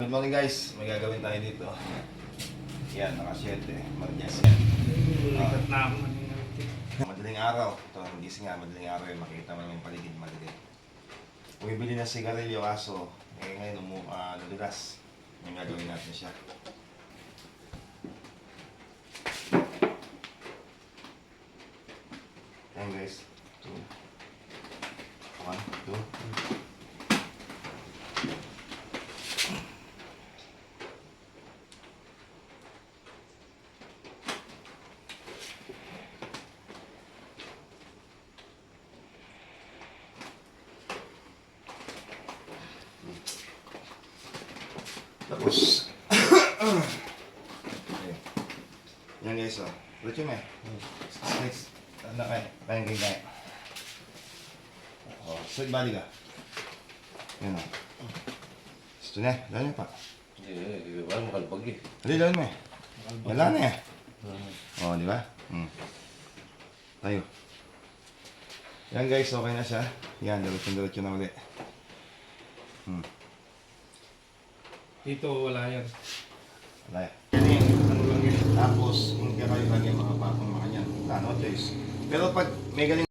Good morning guys, may gagawin tayo dito. Yan, naka-7. Mag-yes yan. Likat na ako. Madaling araw. Ito, magising nga, madaling araw yun. Makikita mo naman yung paligid, madilim. Bumibili ng sigarilyo kaso, eh ngayon, umu, uh, nadulas. Yung gagawin natin siya. Yan guys. Two. One, two. Tapos, okay. Yan guys, oh. Yun eh. Next. Ano kayo? Kayang kayo kaya. Oh, straight body ka. Yan oh. Gusto na, dahil pa. Hindi, wala mo kalpag eh. Dali, dahil mo eh. Wala na eh. Oh, di ba? Hmm. Tayo. Yan guys, okay na siya. Yan, diretso-diretso na ulit. Hmm. Dito wala yan. Wala yan. Ano lang yan. Tapos, hindi kayo lang yung mga patong mga yan. Wala no choice. Pero pag may galing